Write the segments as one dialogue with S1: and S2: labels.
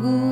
S1: guru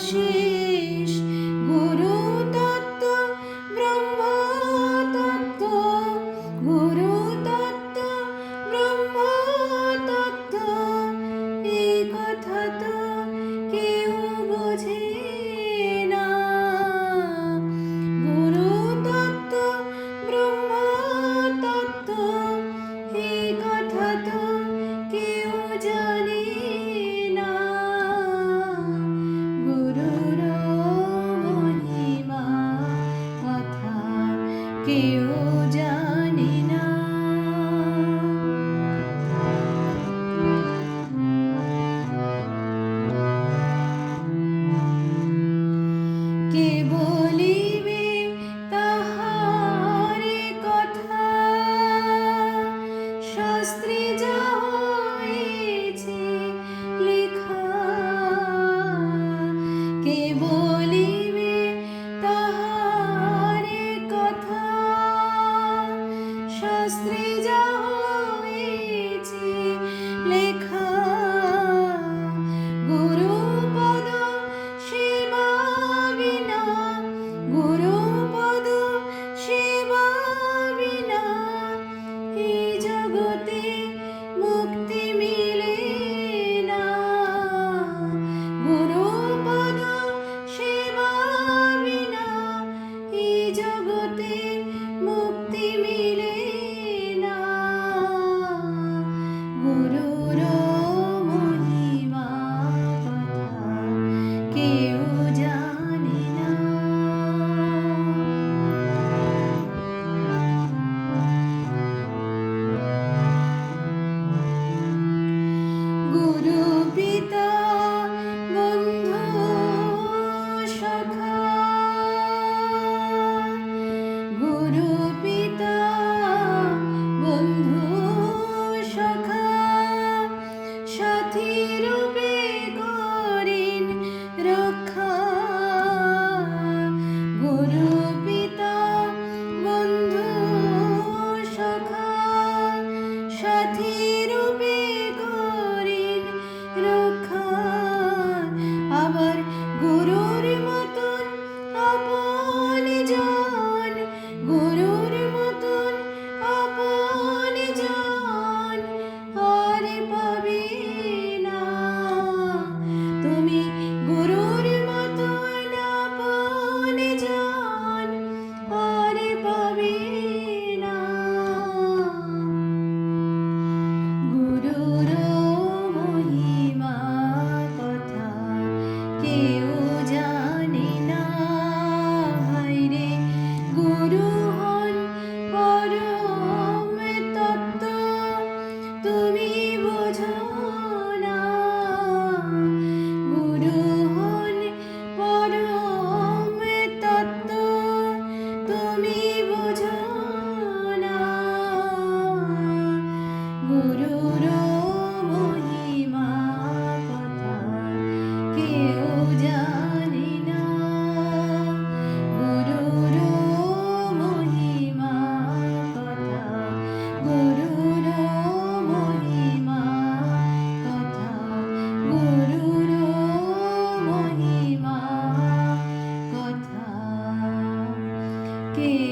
S1: she কেউ জানে না। কে বলিবে তাহারে কথা? শাস্ত্রী যা হয়েছে লেখা। কে জগতে মুক্তি que